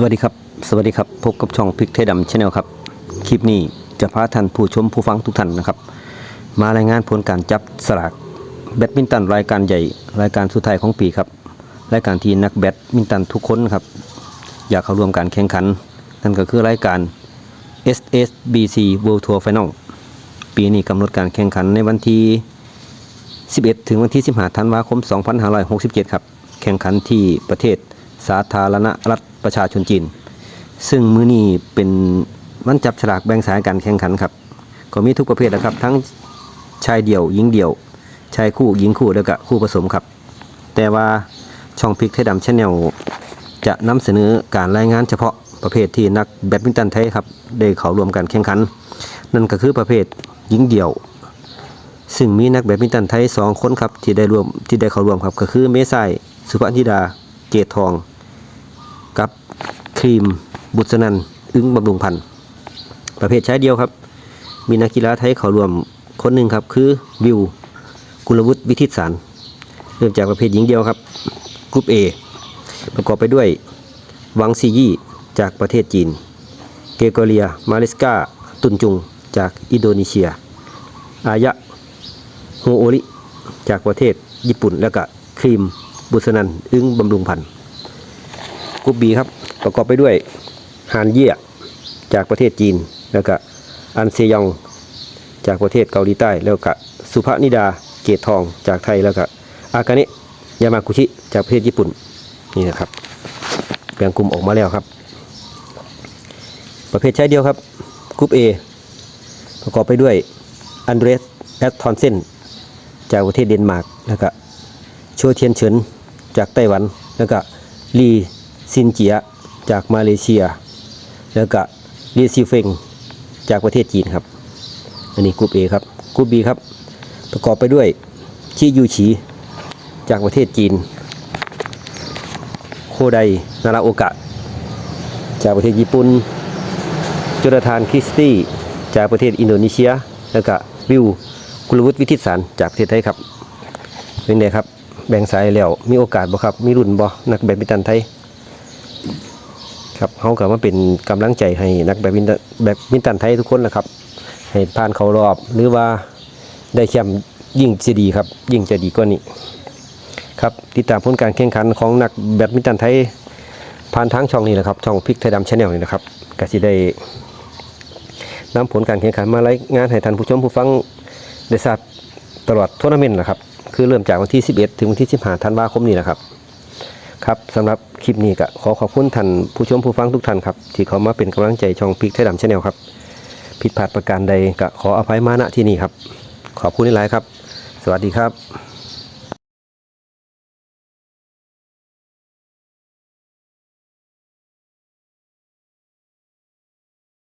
สวัสดีครับ สวัสดีครับ พบกับช่องพริกไทยดำชาแนลครับ คลิปนี้จะพาท่านผู้ชมผู้ฟังทุกท่านนะครับ มารายงานผลการจับสลากแบดมินตันรายการใหญ่รายการสุดท้ายของปีครับ รายการที่นักแบดมินตันทุกคนครับ อยากเข้าร่วมการแข่งขัน นั่นก็คือรายการ SSBC World Tour Final ปีนี้กำหนดการแข่งขันในวันที่ 11 ถึงวันที่ 15 ธันวาคม 2567 ครับ แข่งขันที่ประเทศสาธารณรัฐ ประชาชนจีน ซึ่งมื้อนี้เป็นวันจับฉลากแบ่งสายการแข่งขันครับก็มีทุกประเภทนะครับ ทั้งชายเดี่ยว หญิงเดี่ยว ชายคู่หญิงคู่แล้วก็คู่ผสมครับ แต่ว่าช่องพริกไทยดำชแนลจะนำเสนอการรายงานเฉพาะประเภทที่นักแบดมินตันไทยครับได้เข้ารวมการแข่งขัน นั่นก็คือประเภทหญิงเดี่ยว ซึ่งมีนักแบดมินตันไทย 2 คนครับที่ได้รวมที่ได้เข้าร่วมครับก็คือเมษายสุภธิดาเกตทอง ครีม บุษนันอึ้งบำรุงพันธ์ประเภทใชายเดียวครับ มีนักกีฬาไทยเขารวมคนหนึ่งครับ คือวิว กุลวุฒิวิทิตสาร เริ่มจากประเภทหญิงเดียวครับกรุ๊ป A ประกอบไปด้วย วังซียี่จากประเทศจีน เกโกเลีย มาริสกาตุนจุง จากอินโดนีเซีย อายะโฮโอริ จากประเทศญี่ปุ่น แล้วก็ครีม บุษนัน อึ้งบำรุงพันธ์กรุ๊ป B ครับ ประกอบไปด้วยฮานเย่จากประเทศจีน แล้วก็อันเซยองจากประเทศเกาหลีใต้ แล้วก็สุภนิดาเกตทองจากไทยแล้วก็อากาเนะยามากุชิจากประเทศญี่ปุ่นนี่นะครับแบ่งกลุ่มออกมาแล้วครับ ประเภทใชายเดียวครับกรุ๊ป A ประกอบไปด้วยอันเดรสแอตทอนเซนจากประเทศเดนมาร์กแล้วก็โชเทียนเฉินจากไต้หวัน แล้วก็ลีซินเจีย จากมาเลเซีย แล้วก็ลีซีเฟงจากประเทศจีนครับ อันนี้กรุ๊ป A ครับกรุ๊ป B ครับ ประกอบไปด้วยชิยูชีจากประเทศจีน โคไดนาราโอกะ จากประเทศญี่ปุ่นจุลธานคริสตี้ จากประเทศอินโดนีเซีย แล้วก็วิวกุลวุฒิวิทิตสารจากประเทศไทยครับเป็นไงครับ แบ่งสายแล้วมีโอกาสบ่ครับ มีรุ่นบ่นักแบดมินตันไทย ครับเขาก็มาเป็นกำลังใจให้นักแบดมินตันแบดมินตันไทยทุกคนนะครับ ให้ผ่านเขารอบหรือว่าได้แชมป์ยิ่งจะดีครับ ยิ่งจะดีกว่านี้ครับติดตามผลการแข่งขันของนักแบดมินตันไทยผ่านทางช่องนี้แหละครับ ช่องพริกไทยดำชาแนลนี่นะครับก็สิได้นำผลการแข่งขันมารายงานให้ท่านผู้ชมผู้ฟังได้ทราบตลอดทัวร์นาเมนต์นะครับ คือเริ่มจากวันที่ 11 ถึงวันที่ 15ธันวาคมนี้นะครับ ครับสำหรับคลิปนี้ก็ขอขอบคุณท่านผู้ชมผู้ฟังทุกท่านครับที่เขามาเป็นกำลังใจช่องพริกไทยดำชาแนลครับ ผิดพลาดประการใดก็ขออภัยมาณที่นี่ครับ ขอบคุณหลายครับ สวัสดีครับ